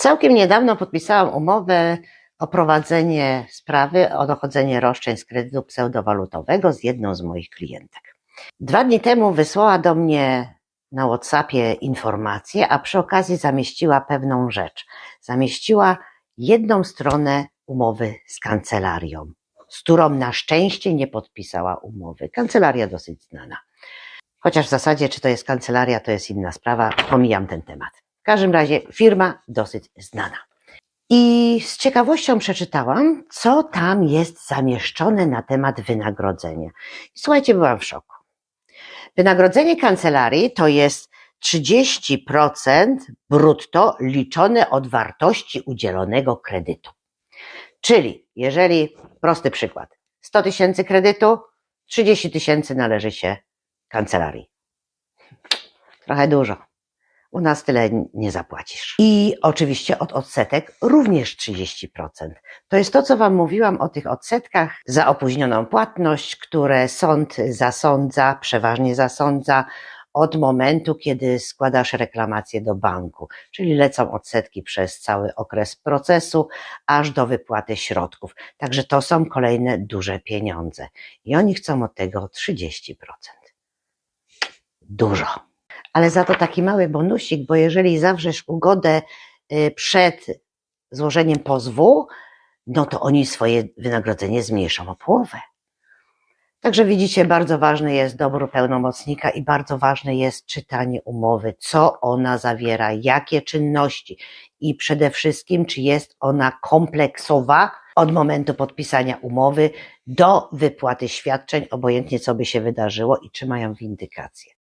Całkiem niedawno podpisałam umowę o prowadzenie sprawy o dochodzenie roszczeń z kredytu pseudowalutowego z jedną z moich klientek. Dwa dni temu wysłała do mnie na WhatsAppie informację, a przy okazji zamieściła pewną rzecz. Zamieściła jedną stronę umowy z kancelarią, z którą na szczęście nie podpisała umowy. Kancelaria dosyć znana. Chociaż w zasadzie, czy to jest kancelaria, to jest inna sprawa, pomijam ten temat. Każdym razie firma dosyć znana. I z ciekawością przeczytałam, co tam jest zamieszczone na temat wynagrodzenia. Słuchajcie, byłam w szoku. Wynagrodzenie kancelarii to jest 30% brutto liczone od wartości udzielonego kredytu. Czyli, jeżeli, prosty przykład, 100 tysięcy kredytu, 30 tysięcy należy się kancelarii. Trochę dużo. U nas tyle nie zapłacisz. I oczywiście od odsetek również 30%. To jest to, co Wam mówiłam o tych odsetkach za opóźnioną płatność, które sąd zasądza, przeważnie zasądza od momentu, kiedy składasz reklamację do banku, czyli lecą odsetki przez cały okres procesu, aż do wypłaty środków. Także to są kolejne duże pieniądze. I oni chcą od tego 30%. Dużo ale za to taki mały bonusik, bo jeżeli zawrzesz ugodę y, przed złożeniem pozwu, no to oni swoje wynagrodzenie zmniejszą o połowę. Także widzicie, bardzo ważny jest dobór pełnomocnika i bardzo ważne jest czytanie umowy, co ona zawiera, jakie czynności i przede wszystkim, czy jest ona kompleksowa od momentu podpisania umowy do wypłaty świadczeń, obojętnie co by się wydarzyło i czy mają windykację.